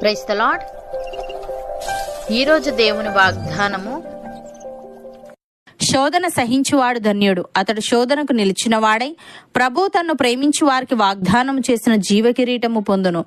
Price the lord ఈరోజు దేవుని వాగ్దానము శోధన సహించువాడు ధన్యుడు. అతడు శోధనకు నిలిచినవాడై ప్రభు తన్ను ప్రేమించి వారికి వాగ్దానం చేసిన జీవ కిరీటము పొందును.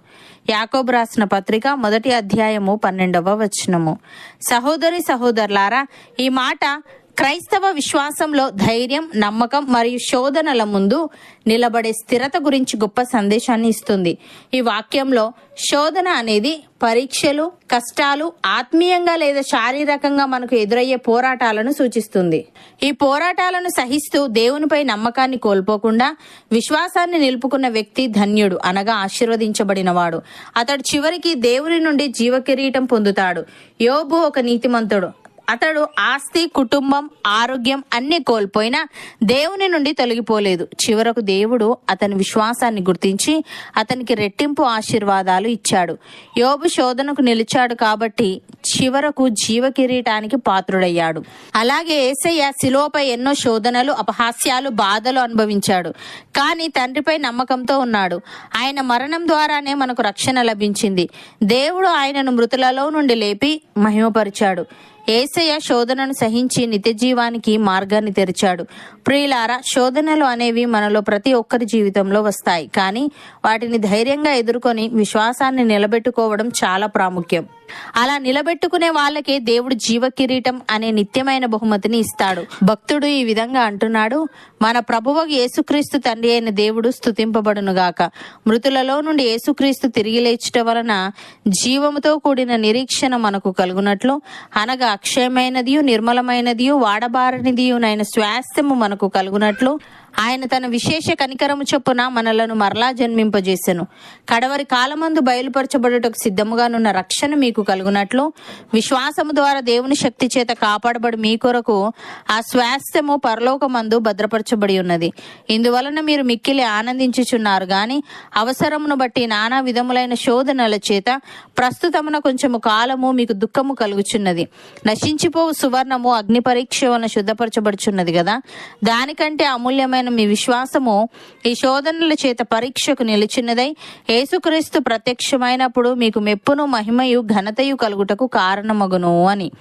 యాకోబు రాసిన పత్రిక మొదటి అధ్యాయము పన్నెండవ వచనము. సహోదరి సహోదరులారా ఈ మాట క్రైస్తవ విశ్వాసంలో ధైర్యం నమ్మకం మరియు శోధనల ముందు నిలబడే స్థిరత గురించి గొప్ప సందేశాన్ని ఇస్తుంది. ఈ వాక్యంలో శోధన అనేది పరీక్షలు కష్టాలు ఆత్మీయంగా లేదా శారీరకంగా మనకు ఎదురయ్యే పోరాటాలను సూచిస్తుంది. ఈ పోరాటాలను సహిస్తూ దేవునిపై నమ్మకాన్ని కోల్పోకుండా విశ్వాసాన్ని నిలుపుకున్న వ్యక్తి ధన్యుడు అనగా ఆశీర్వదించబడినవాడు. అతడు చివరికి దేవుని నుండి జీవకిరీటం పొందుతాడు. యోబు ఒక నీతిమంతుడు. అతడు ఆస్తి కుటుంబం ఆరోగ్యం అన్ని కోల్పోయినా దేవుని నుండి తొలగిపోలేదు. చివరకు దేవుడు అతని విశ్వాసాన్ని గుర్తించి అతనికి రెట్టింపు ఆశీర్వాదాలు ఇచ్చాడు. యోబు శోధనకు నిలిచాడు కాబట్టి చివరకు జీవ కిరీటానికి పాత్రుడయ్యాడు. అలాగే ఏసయ్య శిలోపై ఎన్నో శోధనలు అపహాస్యాలు బాధలు అనుభవించాడు. కానీ తండ్రిపై నమ్మకంతో ఉన్నాడు. ఆయన మరణం ద్వారానే మనకు రక్షణ లభించింది. దేవుడు ఆయనను మృతులలో నుండి లేపి మహిమపరిచాడు. ఏసయ్య శోధనను సహించి నిత్య జీవానికి మార్గాన్ని తెరిచాడు. ప్రియులారా శోధనలు అనేవి మనలో ప్రతి ఒక్కరి జీవితంలో వస్తాయి. కానీ వాటిని ధైర్యంగా ఎదుర్కొని విశ్వాసాన్ని నిలబెట్టుకోవడం చాలా ప్రాముఖ్యం. అలా నిలబెట్టుకునే వాళ్ళకే దేవుడు జీవ కిరీటం అనే నిత్యమైన బహుమతిని ఇస్తాడు. భక్తుడు ఈ విధంగా అంటున్నాడు మన ప్రభువు యేసుక్రీస్తు తండ్రి అయిన దేవుడు స్థుతింపబడునుగాక మృతులలో నుండి యేసుక్రీస్తు తిరిగి లేచుట వలన జీవముతో కూడిన నిరీక్షణ మనకు కలుగునట్లు అనగా అక్షయమైనదియు నిర్మలమైనదియు వాడబారనిదియునైన స్వాస్థ్యము మనకు కలుగునట్లు ఆయన తన విశేష కనికరము చొప్పున మనలను మరలా జన్మింపజేసెను. కడవరి కాలమందు బయలుపరచబడుటకు సిద్ధముగానున్న రక్షణ మీకు కలుగునట్లు విశ్వాసము ద్వారా దేవుని శక్తి చేత కాపాడబడి మీ కొరకు ఆ స్వాస్థ్యము పరలోకమందు భద్రపరచబడి ఉన్నది. ఇందువలన మీరు మిక్కిలి ఆనందించుచున్నారు గాని అవసరమును బట్టి నానా విధములైన శోధనల చేత ప్రస్తుతమున కొంచెము కాలము మీకు దుఃఖము కలుగుచున్నది. నశించిపోవు సువర్ణము అగ్ని పరీక్ష వలన శుద్ధపరచబడుచున్నది కదా దానికంటే అమూల్యమైన మీ విశ్వాసము ఈ శోధనల చేత పరీక్షకు నిలిచినదై యేసుక్రీస్తు ప్రత్యక్షమైనప్పుడు మీకు మెప్పును మహిమయు ఘనతయు కలుగుటకు కారణమగును అని.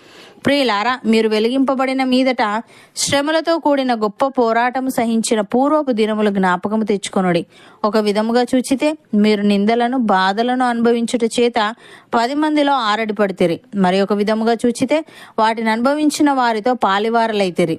ప్రియులారా మీరు వెలిగింపబడిన మీదట శ్రమలతో కూడిన గొప్ప పోరాటము సహించిన పూర్వపు దినముల జ్ఞాపకము తెచ్చుకొనుడి. ఒక విధముగా చూచితే మీరు నిందలను బాధలను అనుభవించుట చేత పది మందిలో ఆరడిపడితిరి. మరి ఒక విధముగా చూచితే వాటిని అనుభవించిన వారితో పాలివారలైతిరి.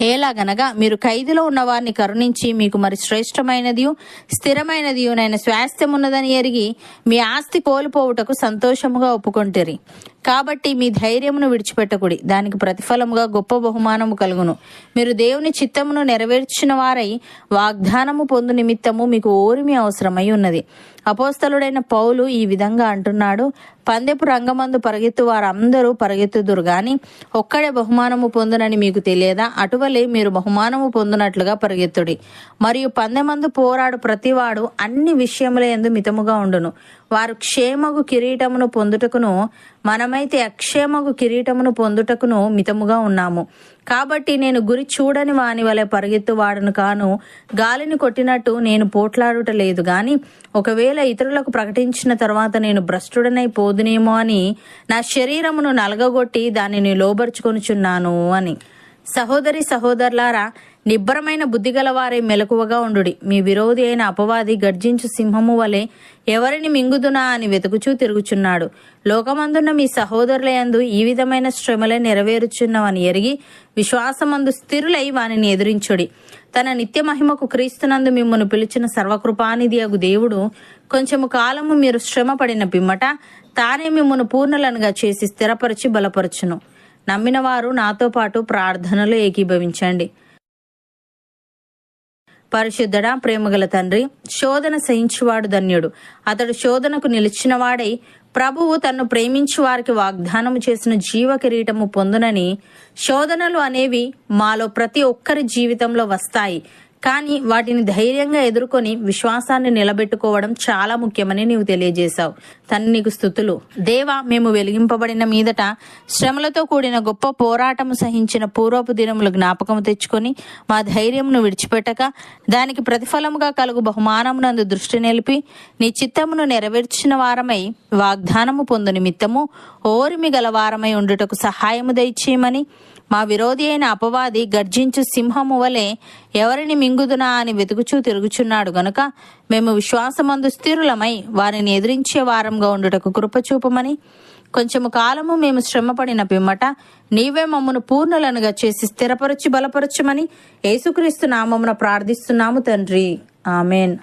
ఎలాగనగా మీరు ఖైదీలో ఉన్న వారిని కరుణించి మీకు మరి శ్రేష్టమైనదియు స్థిరమైనదియునైన స్వాస్థ్యమున్నదని ఎరిగి మీ ఆస్తి కోల్పోవుటకు సంతోషముగా ఒప్పుకొంటిరి. కాబట్టి మీ ధైర్యమును విడిచిపెట్టకుడి. దానికి ప్రతిఫలముగా గొప్ప బహుమానము కలుగును. మీరు దేవుని చిత్తమును నెరవేర్చిన వారై వాగ్దానము పొందు నిమిత్తము మీకు ఓరిమి అవసరమై ఉన్నది. అపోస్తలుడైన పౌలు ఈ విధంగా అంటున్నాడు. పందెపు రంగమందు పరిగెత్తు వారందరూ పరిగెత్తుదురు గాని ఒక్కడే బహుమానము పొందునని మీకు తెలియదా? అటువలే మీరు బహుమానము పొందినట్లుగా పరిగెత్తుడి. మరియు పందెమందు పోరాడు ప్రతివాడు అన్ని విషయముల ఎందు మితముగా ఉండును. వారు క్షేమగు కిరీటమును పొందుటకును మనమైతే అక్షేమగు కిరీటమును పొందుటకును మితముగా ఉన్నాము. కాబట్టి నేను గురి చూడని వాని వలె పరిగెత్తువాడను కాను గాలిని కొట్టినట్టు నేను పోట్లాడుట లేదు. గాని ఒకవేళ ఇతరులకు ప్రకటించిన తర్వాత నేను భ్రష్టుడనై పోదునేమో అని నా శరీరమును నలగగొట్టి దానిని లోబర్చుకొనుచున్నాను అని. సహోదరి సహోదరులారా నిబ్బరమైన బుద్ధిగలవారే మెలకువగా ఉండుడి. మీ విరోధి అయిన అపవాది గర్జించు సింహము వలె ఎవరిని మింగుదునా అని వెతుకుచూ తిరుగుచున్నాడు. లోకమందున్న మీ సహోదరులయందు ఈ విధమైన శ్రమలే నెరవేరుచున్నవని ఎరిగి విశ్వాసమందు స్థిరులై వానిని ఎదిరించుడి. తన నిత్య మహిమకు క్రీస్తునందు మిమ్మల్ని పిలిచిన సర్వకృపానిధి అగు దేవుడు కొంచెము కాలము మీరు శ్రమ పడిన పిమ్మట తానే మిమ్మల్ని పూర్ణులనుగా చేసి స్థిరపరిచి బలపరచును. నమ్మిన వారు నాతో పాటు ప్రార్థనలు ఏకీభవించండి. పరిశుద్ధడా ప్రేమగల తండ్రి శోధన సహించువాడు ధన్యుడు. అతడు శోధనకు నిలిచినవాడై ప్రభువు తన్ను ప్రేమించి వారికి వాగ్దానము చేసిన జీవ కిరీటము పొందునని శోధనలు అనేవి మాలో ప్రతి ఒక్కరి జీవితంలో వస్తాయి. కానీ వాటిని ధైర్యంగా ఎదుర్కొని విశ్వాసాన్ని నిలబెట్టుకోవడం చాలా ముఖ్యమని నీవు తెలియజేశావు. తను నీకు స్థుతులు. దేవా మేము వెలిగింపబడిన మీదట శ్రమలతో కూడిన గొప్ప పోరాటము సహించిన పూర్వపు దినములు జ్ఞాపకం తెచ్చుకొని మా ధైర్యమును విడిచిపెట్టక దానికి ప్రతిఫలముగా కలుగు బహుమానమునందు దృష్టి నిలిపి నీ చిత్తమును నెరవేర్చిన వారమై వాగ్దానము పొందు నిమిత్తము ఓరిమి గల వారమై ఉండుటకు సహాయము దయచేయమని మా విరోధి అయిన అపవాది గర్జించు సింహము వలె ఎవరిని మింగుదునా అని వెతుకుచూ తిరుగుచున్నాడు గనుక మేము విశ్వాసమందు స్థిరులమై వారిని ఎదిరించే వారంగా ఉండుటకు కృపచూపమని కొంచెము కాలము మేము శ్రమపడిన పిమ్మట నీవే మమ్మను పూర్ణులనుగా చేసి స్థిరపరచి బలపరచమని యేసుక్రీస్తు నామమున ప్రార్థిస్తున్నాము తండ్రి. ఆమెన్.